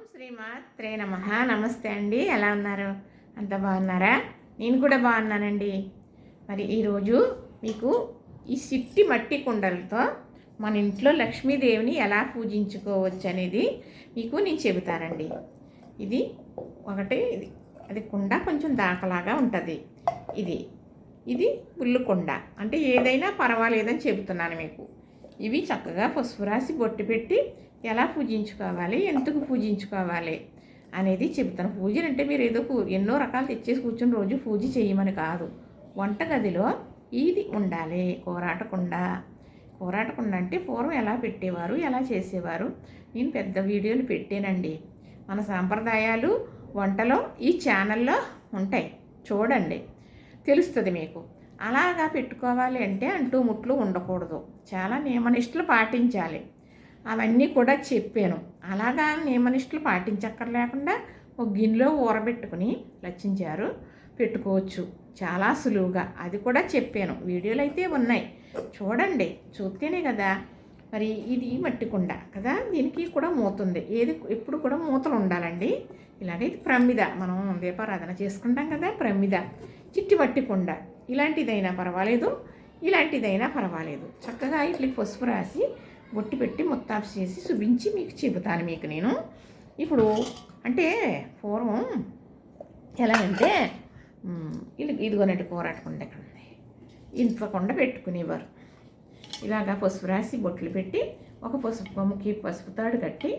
ఓం శ్రీమాత్రే నమ. నమస్తే అండి. ఎలా ఉన్నారు? అంత బాగున్నారా? నేను కూడా బాగున్నానండి. మరి ఈరోజు మీకు ఈ సిట్టి మట్టి కుండలతో మన ఇంట్లో లక్ష్మీదేవిని ఎలా పూజించుకోవచ్చు అనేది మీకు నేను చెబుతానండి. ఇది ఒకటి ఇది అది కుండ కొంచెం దాకలాగా ఉంటుంది. ఇది ఇది పుల్లు కుండ. అంటే ఏదైనా పర్వాలేదని చెబుతున్నాను మీకు. ఇవి చక్కగా పసుపు రాసి బొట్టు పెట్టి ఎలా పూజించుకోవాలి? ఎందుకు పూజించుకోవాలి? అనేది చెబుతాను. పూజలు అంటే మీరు ఏదో ఎన్నో రకాలు తెచ్చేసి కూర్చొని రోజు పూజ చేయమని కాదు. వంటగదిలో ఇది ఉండాలి. కోరాట కుండ అంటే పూర్వం ఎలా పెట్టేవారు? ఎలా చేసేవారు? నేను పెద్ద వీడియోలు పెట్టానండి. మన సాంప్రదాయాలు వంటలో ఈ ఛానల్లో ఉంటాయి. చూడండి. తెలుస్తుంది మీకు. అలాగా పెట్టుకోవాలి అంటే అంటూ ముట్లు ఉండకూడదు. చాలా నియమనిష్టలు పాటించాలి. అవన్నీ కూడా చెప్పాను. అలాగా నియమనిష్టలు పాటించక్కర్లేకుండా ఒక గిన్నెలో ఊరబెట్టుకుని లచ్చించారు పెట్టుకోవచ్చు. చాలా సులువుగా. అది కూడా చెప్పాను. వీడియోలు అయితే ఉన్నాయి. చూడండి. చూస్తేనే కదా మరి ఇది మట్టి కుండ కదా? దీనికి కూడా మూతుంది. ఏది ఎప్పుడు కూడా మూతలు ఉండాలండి. ఇలాగే ఇది ప్రమిద. మనం దీపారాధన చేసుకుంటాం కదా? ప్రమిద. చిట్టి మట్టి కుండ ఇలాంటిదైనా పర్వాలేదు. ఇలాంటిదైనా పర్వాలేదు. చక్కగా ఇట్లకి పసుపు రాసి బొట్టు పెట్టి ముత్తాపు చేసి చూపించి మీకు చెబుతాను మీకు నేను. ఇప్పుడు అంటే పూర్వం ఎలా అంటే ఇది ఇదిగోనట్టు కూరాటకుండా ఇక్కడ ఉంది. ఇంత కొండ పెట్టుకునేవారు. ఇలాగా పసుపు రాసి బొట్లు పెట్టి ఒక పసుపు కొమ్ముకి పసుపు తాడు కట్టి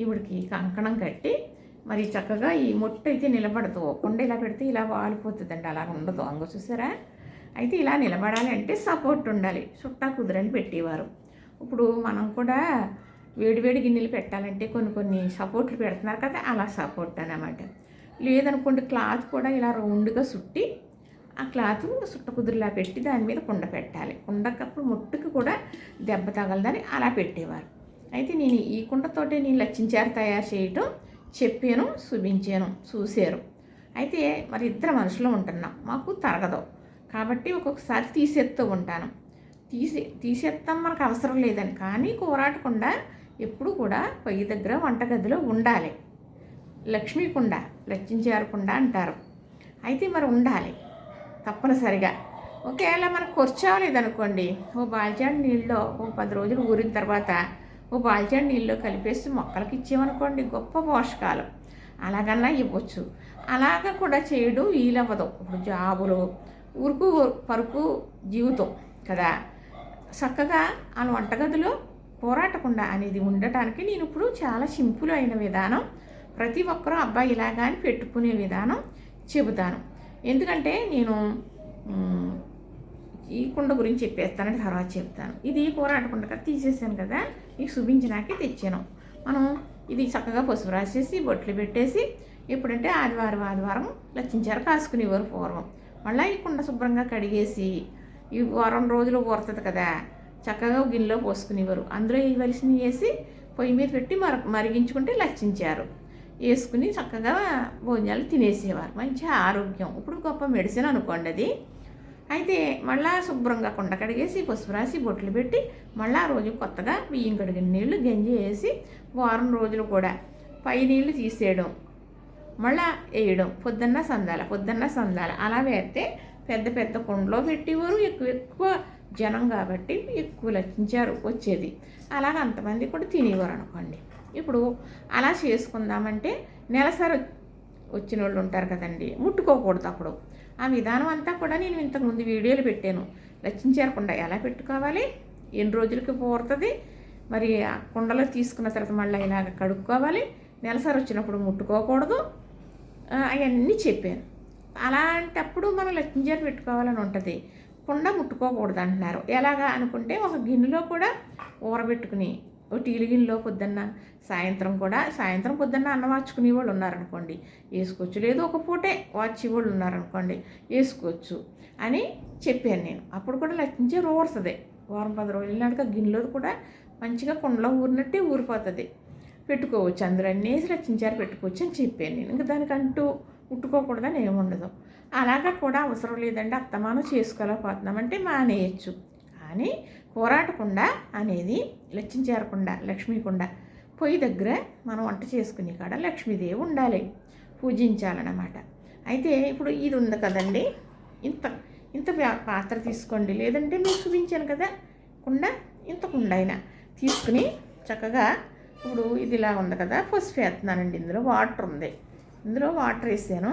ఈవిడికి కంకణం కట్టి మరి చక్కగా ఈ మొట్టు అయితే నిలబడదు. కొండ ఇలా పెడితే ఇలా వాలిపోతుందండి అలా ఉండదు. అంగ చూసారా? అయితే ఇలా నిలబడాలి అంటే సపోర్ట్ ఉండాలి. చుట్టా కుదరని పెట్టేవారు. ఇప్పుడు మనం కూడా వేడివేడి గిన్నెలు పెట్టాలంటే కొన్ని కొన్ని సపోర్ట్లు పెడుతున్నారు కదా అలా సపోర్ట్ అనమాట లేదనుకోండి క్లాత్ కూడా ఇలా రౌండ్గా సుట్టి ఆ క్లాత్ సుట్ట కుదురులా పెట్టి దాని మీద కుండ పెట్టాలి. కుండకప్పుడు ముట్టుకు కూడా దెబ్బ తగలదని అలా పెట్టేవారు. అయితే నేను ఈ కుండతోటి నేను లచ్చించారు తయారు చేయటం చెప్పాను చూపించాను చూశారు. అయితే మరి ఇద్దరు మనుషులు ఉంటున్నాం. మాకు తరగదు. కాబట్టి ఒక్కొక్కసారి తీసేస్తూ ఉంటాను. తీసే తీసేస్తాం మనకు అవసరం లేదని. కానీ కూరాటకుండా ఎప్పుడు కూడా పొయ్యి దగ్గర వంటగదిలో ఉండాలి. లక్ష్మీ కుండ లక్ష్మీచారు కుండ అంటారు. అయితే మరి ఉండాలి. తప్పనిసరిగా. ఒకవేళ మనకు కూర్చోలేదనుకోండి ఓ బాల్చాడు నీళ్ళలో ఓ పది రోజులు ఊరిన తర్వాత ఓ బాల్చాడు నీళ్ళలో కలిపేసి మొక్కలకి ఇచ్చామనుకోండి గొప్ప పోషకాలు. అలాగన్నా ఇవ్వచ్చు. అలాగ కూడా చేయడం వీలవ్వదు. ఇప్పుడు జాబులు ఊరుకు పరుకు జీవితం కదా. చక్కగా ఆ వంటగదిలో పోరాటకుండా అనేది ఉండటానికి నేను ఇప్పుడు చాలా సింపుల్ అయిన విధానం. ప్రతి ఒక్కరూ అబ్బాయి ఇలాగా అని పెట్టుకునే విధానం చెబుతాను. ఎందుకంటే నేను ఈ కుండ గురించి చెప్పేస్తానని తర్వాత చెప్తాను ఇది కూరాటకుండా కదా తీసేసాను కదా మీకు చూపించినాకే తెచ్చాను. మనం ఇది చక్కగా పసుపు రాసేసి బొట్లు పెట్టేసి ఎప్పుడంటే ఆదివారం ఆదివారం లచ్చించారు కాసుకునేవారు పూర్వం. మళ్ళీ ఈ కుండ శుభ్రంగా కడిగేసి ఈ వారం రోజులు ఊరుతుంది కదా. చక్కగా గిన్నెలో పోసుకునేవారు. అందులో ఇవ్వలసినవి వేసి పొయ్యి మీద పెట్టి మర మరిగించుకుంటే లచ్చించారు. వేసుకుని చక్కగా భోజనాలు తినేసేవారు. మంచి ఆరోగ్యం. ఇప్పుడు గొప్ప మెడిసిన్ అనుకోండి అది. అయితే మళ్ళా శుభ్రంగా కుండ కడిగేసి పసుపు రాసి బొట్లు పెట్టి మళ్ళీ ఆ రోజు కొత్తగా బియ్యం కడిగిన నీళ్ళు గంజి వేసి వారం రోజులు కూడా పై నీళ్ళు తీసేయడం మళ్ళా వేయడం పొద్దున్న సందాల పొద్దున్న సందాల అలా వేస్తే పెద్ద పెద్ద కుండలో పెట్టేవారు. ఎక్కువ ఎక్కువ జనం కాబట్టి ఎక్కువ లక్షించారు వచ్చేది. అలాగ అంతమంది కూడా తినేవారు అనుకోండి. ఇప్పుడు అలా చేసుకుందామంటే నెలసరి వచ్చిన వాళ్ళు ఉంటారు కదండి. ముట్టుకోకూడదు అప్పుడు. ఆ విధానం అంతా కూడా నేను ఇంతకుముందు వీడియోలు పెట్టాను. రచించేరకుండా ఎలా పెట్టుకోవాలి? ఎన్ని రోజులకి పోరుతుంది? మరి ఆ కుండలో తీసుకున్న తర్వాత మళ్ళీ ఇలాగ కడుక్కోవాలి? నెలసరి వచ్చినప్పుడు ముట్టుకోకూడదు? అవన్నీ చెప్పాను. అలాంటప్పుడు మనం లక్ష్మీజారు పెట్టుకోవాలని ఉంటుంది. కుండ ముట్టుకోకూడదు అంటున్నారు. ఎలాగా అనుకుంటే ఒక గిన్నెలో కూడా ఊరబెట్టుకుని ఓ టీలు గిన్నెలో పొద్దున్న సాయంత్రం కూడా సాయంత్రం పొద్దున్న అన్నం వాచుకునే వాళ్ళు ఉన్నారనుకోండి. వేసుకోవచ్చు. లేదు ఒక పూటే వాచి వాళ్ళు ఉన్నారనుకోండి వేసుకోవచ్చు అని చెప్పాను నేను. అప్పుడు కూడా లక్ష్మించే ఊరుతుంది వారం పది రోజుల నాటిక గిన్నెలో కూడా మంచిగా కుండలో ఊరినట్టే ఊరిపోతుంది. పెట్టుకోవచ్చు. అందులో వేసి రచించారు పెట్టుకోవచ్చు అని చెప్పాను నేను. ఇంకా దానికంటూ ముట్టుకోకూడదని ఏముండదు అలాగా కూడా అవసరం లేదండి. అత్తమానం చేసుకోలేకపోతున్నామంటే మానేయచ్చు. కానీ కూరాటకుండా అనేది లచ్చించేరకుండా లక్ష్మీ కుండ పొయ్యి దగ్గర మనం వంట చేసుకునే కాడ లక్ష్మీదేవి ఉండాలి. పూజించాలన్నమాట. అయితే ఇప్పుడు ఇది ఉంది కదండి. ఇంత ఇంత పాత్ర తీసుకోండి. లేదంటే మీకు చూపించాను కదా. కుండ ఇంత కుండ అయినా తీసుకుని చక్కగా ఇప్పుడు ఇది ఇలా ఉంది కదా. పసుపు వేస్తున్నానండి ఇందులో. వాటర్ ఉంది. ఇందులో వాటర్ వేసాను.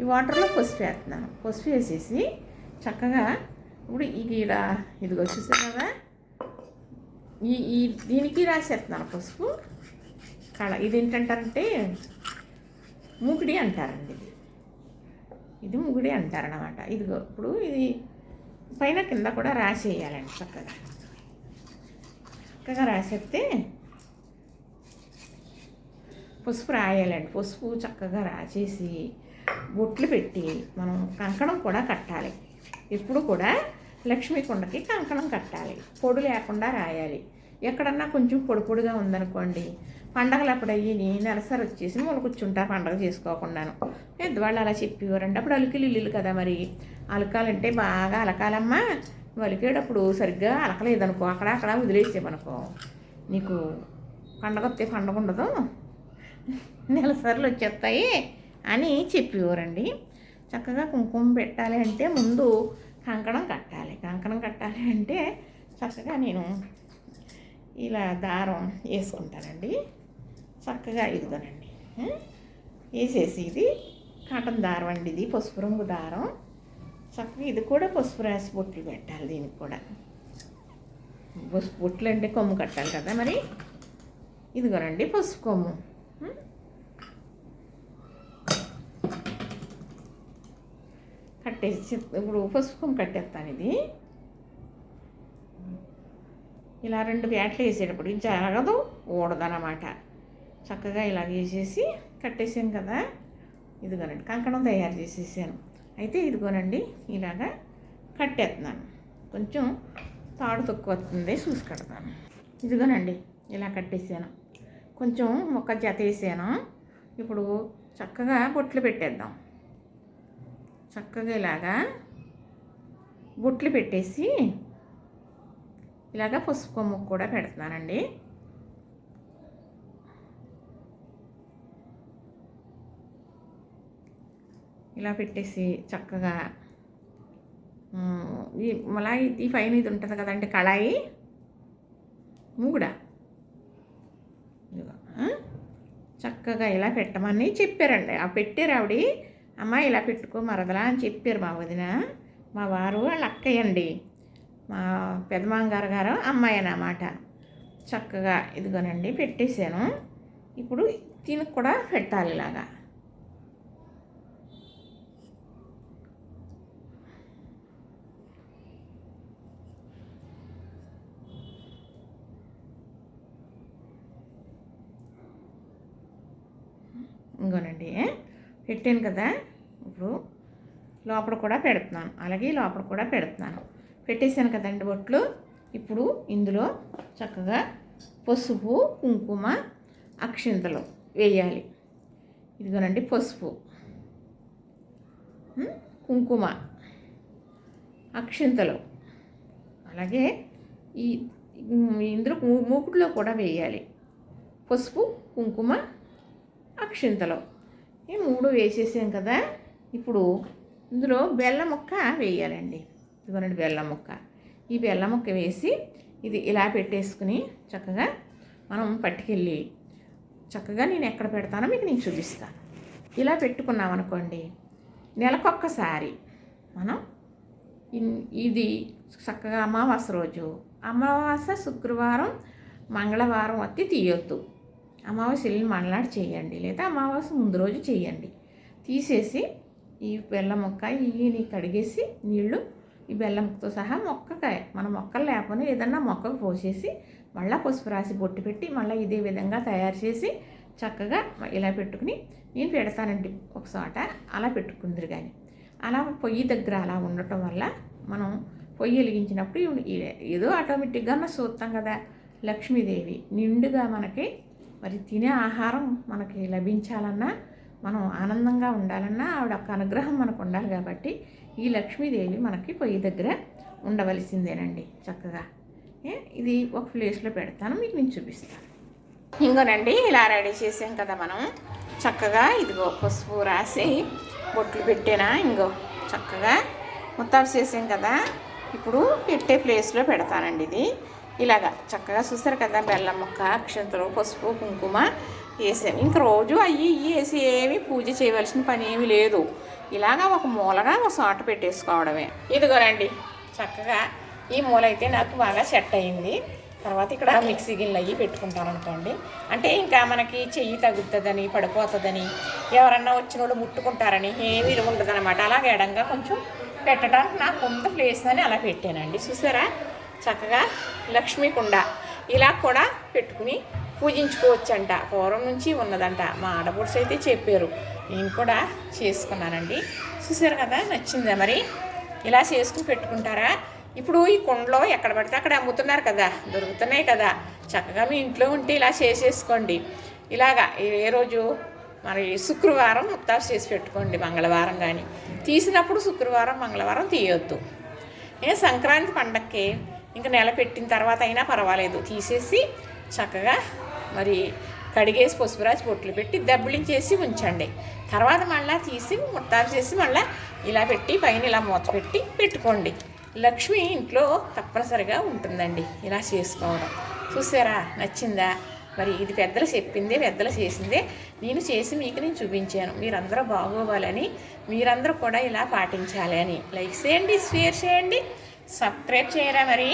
ఈ వాటర్లో పసుపు వేస్తున్నాను. పసుపు వేసేసి చక్కగా ఇప్పుడు ఇది ఇలా ఇదిగో చూసారు? కదా ఈ ఈ దీనికి రాసేస్తున్నాను పసుపు. కళ ఇది ఏంటంటారంటే మూకిడి అంటారండి ఇది. ఇది ముగుడి అంటారనమాట ఇదిగో ఇప్పుడు ఇది పైన కింద కూడా రాసేయాలండి చక్కగా. చక్కగా రాసేస్తే పసుపు రాయాలండి. పసుపు చక్కగా రాసేసి బొట్లు పెట్టి మనం కంకణం కూడా కట్టాలి. ఎప్పుడు కూడా లక్ష్మీ కుండకి కంకణం కట్టాలి. పొడి లేకుండా రాయాలి. ఎక్కడన్నా కొంచెం పొడి పొడిగా ఉందనుకోండి పండగలు అప్పుడు అయ్యి నెలసరి వచ్చేసి మొలకొచ్చుంటారు పండగ చేసుకోకుండాను. పెద్దవాళ్ళు అలా చెప్పేవారండి అప్పుడు అలికిలు ఇల్లు కదా మరి. అలకాలంటే బాగా అలకాలమ్మా. వలికేటప్పుడు సరిగ్గా అలకలేదనుకో అక్కడ అక్కడ వదిలేసేమనుకో నీకు పండగ వస్తే పండగ ఉండదు నెలసరిలు వచ్చేస్తాయి అని చెప్పేవారండి. చక్కగా కుంకుమ పెట్టాలి అంటే ముందు కంకణం కట్టాలి. కంకణం కట్టాలి అంటే చక్కగా నేను ఇలా దారం వేసుకుంటానండి. చక్కగా ఇదిగోనండి. వేసేసి ఇది కాటన్ దారం అండి ఇది పసుపు రంగు దారం. చక్కగా ఇది కూడా పసుపు రాసి బొట్లు పెట్టాలి దీనికి కూడా. పసుపు బొట్లు అంటే కొమ్ము కట్టాలి కదా మరి? ఇదిగోనండి పసుపు కొమ్ము. కట్టేసి ఇప్పుడు పసుపుకం కట్టేస్తాను ఇది. ఇలా రెండు బ్యాట్లు వేసేటప్పుడు ఇది జరగదు ఊడదనమాట చక్కగా ఇలా వేసేసి కట్టేసాను కదా. ఇదిగోనండి కంకణం తయారు చేసేసాను. అయితే ఇదిగోనండి ఇలాగా కట్టేస్తున్నాను. కొంచెం తాడు తక్కువ వస్తుంది చూసి కడతాను. ఇదిగోనండి ఇలా కట్టేసాను. కొంచెం ఒక జత వేసాను ఇప్పుడు చక్కగా బొట్లు పెట్టేద్దాం. చక్కగా ఇలాగా బొట్లు పెట్టేసి ఇలాగ పసుపు కొమ్ము కూడా పెడుతున్నానండి. ఇలా పెట్టేసి చక్కగా ఈ మలాయి ఈ పైన ఇది ఉంటుంది కదండి కళాయి మూగుడా. చక్కగా ఇలా పెట్టమని చెప్పారండి. ఆ పెట్టారు ఆవిడ. అమ్మ ఇలా పెట్టుకో మరదలా అని చెప్పారు మా వదిన. మా వారు వాళ్ళ అక్కయ్యండి మా పెదమాంగారు గారు అమ్మాయి అన్నమాట. చక్కగా ఇదిగోనండి పెట్టేశాను. ఇప్పుడు దీనికి కూడా పెట్టాలి ఇలాగా. ఇంకోనండి పెట్టాను కదా. ఇప్పుడు లోపల కూడా పెడుతున్నాను. అలాగే లోపల కూడా పెడుతున్నాను. పెట్టేశాను కదండి బొట్లు. ఇప్పుడు ఇందులో చక్కగా పసుపు కుంకుమ అక్షింతలు వేయాలి. ఇదిగోనండి పసుపు. కుంకుమ అక్షింతలు. అలాగే ఈ ఇందులో మూ- మూకుడులో కూడా వేయాలి. పసుపు కుంకుమ అక్షింతలు ఈ మూడు వేసేసాం కదా ఇప్పుడు ఇందులో బెల్లం ముక్క వేయాలండి. ఇదిగోనండి బెల్లం ముక్క. ఈ బెల్లం ముక్క వేసి ఇది ఇలా పెట్టేసుకుని చక్కగా మనం పట్టుకెళ్ళి చక్కగా నేను ఎక్కడ పెడతానో మీకు నేను చూపిస్తాను ఇలా పెట్టుకున్నాం అనుకోండి నెలకొక్కసారి మనం ఇన్- ఇది చక్కగా అమావాస రోజు. అమావాస శుక్రవారం మంగళవారం వచ్చి తీయొద్దు. అమావాస్య వెళ్ళి మళ్ళాడు చేయండి లేదా అమావాస్య ముందు రోజు చేయండి. తీసేసి ఈ బెల్లం మొక్క ఇవి కడిగేసి నీళ్ళు ఈ బెల్లంతో సహా మొక్కకాయ మన మొక్కలు లేకపోయినా ఏదన్నా మొక్కకు పోసేసి మళ్ళీ పసుపు రాసి బొట్టు పెట్టి మళ్ళీ ఇదే విధంగా తయారు చేసి చక్కగా ఇలా పెట్టుకుని నేను పెడతానండి ఒక చోట. అలా పెట్టుకుందరు కానీ అలా పొయ్యి దగ్గర అలా ఉండటం వల్ల మనం పొయ్యి వెలిగించినప్పుడు ఈ- ఏదో ఆటోమేటిక్గా మనం చూస్తాం కదా లక్ష్మీదేవి నిండుగా మనకి మరి తినే ఆహారం మనకి లభించాలన్నా మనం ఆనందంగా ఉండాలన్నా ఆవిడ యొక్క అనుగ్రహం మనకు ఉండాలి కాబట్టి ఈ లక్ష్మీదేవి మనకి పొయ్యి దగ్గర ఉండవలసిందేనండి చక్కగా. ఏ, ఇది ఒక ప్లేస్లో పెడతాను మీకు నేను చూపిస్తాను. ఇంకోనండి ఇలా రెడీ చేసాం కదా మనం. చక్కగా ఇదిగో పసుపు రాసి బొట్లు పెట్టేనా ఇంకో చక్కగా ముత్తాడు చేసాం కదా. ఇప్పుడు పెట్టే ప్లేస్లో పెడతానండి ఇది. ఇలాగా చక్కగా చూస్తారు కదా బెల్లం ముక్క అక్షంతలు పసుపు కుంకుమ వేసాము ఇంక రోజు అవి ఇవి వేసి ఏమి పూజ చేయవలసిన పని ఏమీ లేదు. ఇలాగా ఒక మూలగా ఒక సాట పెట్టేసుకోవడమే. ఇదిగోనండి చక్కగా ఈ మూల అయితే నాకు బాగా సెట్ అయింది. తర్వాత ఇక్కడ మిక్సీ గిన్నెలు అయ్యి పెట్టుకుంటాను అనుకోండి. అంటే ఇంకా మనకి చెయ్యి తగ్గుతుందని పడిపోతుందని ఎవరన్నా వచ్చిన వాళ్ళు ముట్టుకుంటారని ఏమీ ఉండదు అనమాట అలాగే ఎడంగా కొంచెం పెట్టడానికి నాకు ఉన్న ప్లేస్ అని అలా పెట్టానండి. చూసారా? చక్కగా లక్ష్మీ కుండ ఇలా కూడా పెట్టుకుని పూజించుకోవచ్చంట. పూర్వం నుంచి ఉన్నదంట. మా ఆడపడుచు అయితే చెప్పారు. నేను కూడా చేసుకున్నానండి. చూసారు కదా? నచ్చిందా మరి? ఇలా చేసుకుని పెట్టుకుంటారా? ఇప్పుడు ఈ కుండలో ఎక్కడ పడితే అక్కడ అమ్ముతున్నారు కదా? దొరుకుతున్నాయి కదా. చక్కగా మీ ఇంట్లో ఉంటే ఇలా చేసేసుకోండి. ఇలాగా ఏ- ఏ రోజు? మరి శుక్రవారం ముత్తాసు చేసి పెట్టుకోండి మంగళవారం కానీ తీసినప్పుడు శుక్రవారం మంగళవారం తీయొద్దు. ఏ సంక్రాంతి పండక్కి ఇంకా నెల పెట్టిన తర్వాత అయినా పర్వాలేదు. తీసేసి చక్కగా మరి కడిగేసి పసుపురాజు పొట్లు బొట్లు పెట్టి దెబ్బలించేసి ఉంచండి. తర్వాత మళ్ళీ తీసి ముత్తాలు చేసి మళ్ళీ ఇలా పెట్టి పైన ఇలా మూత పెట్టి పెట్టుకోండి. లక్ష్మి ఇంట్లో తప్పనిసరిగా ఉంటుందండి ఇలా చేసుకోవడం. చూసారా? నచ్చిందా? మరి ఇది పెద్దలు చెప్పిందే పెద్దలు చేసిందే. నేను చేసి మీకు నేను చూపించాను. మీరందరూ బాగోవాలని మీరందరూ కూడా ఇలా పాటించాలి అని. లైక్ చేయండి షేర్ చేయండి. సబ్స్క్రైబ్ చేయరా మరి?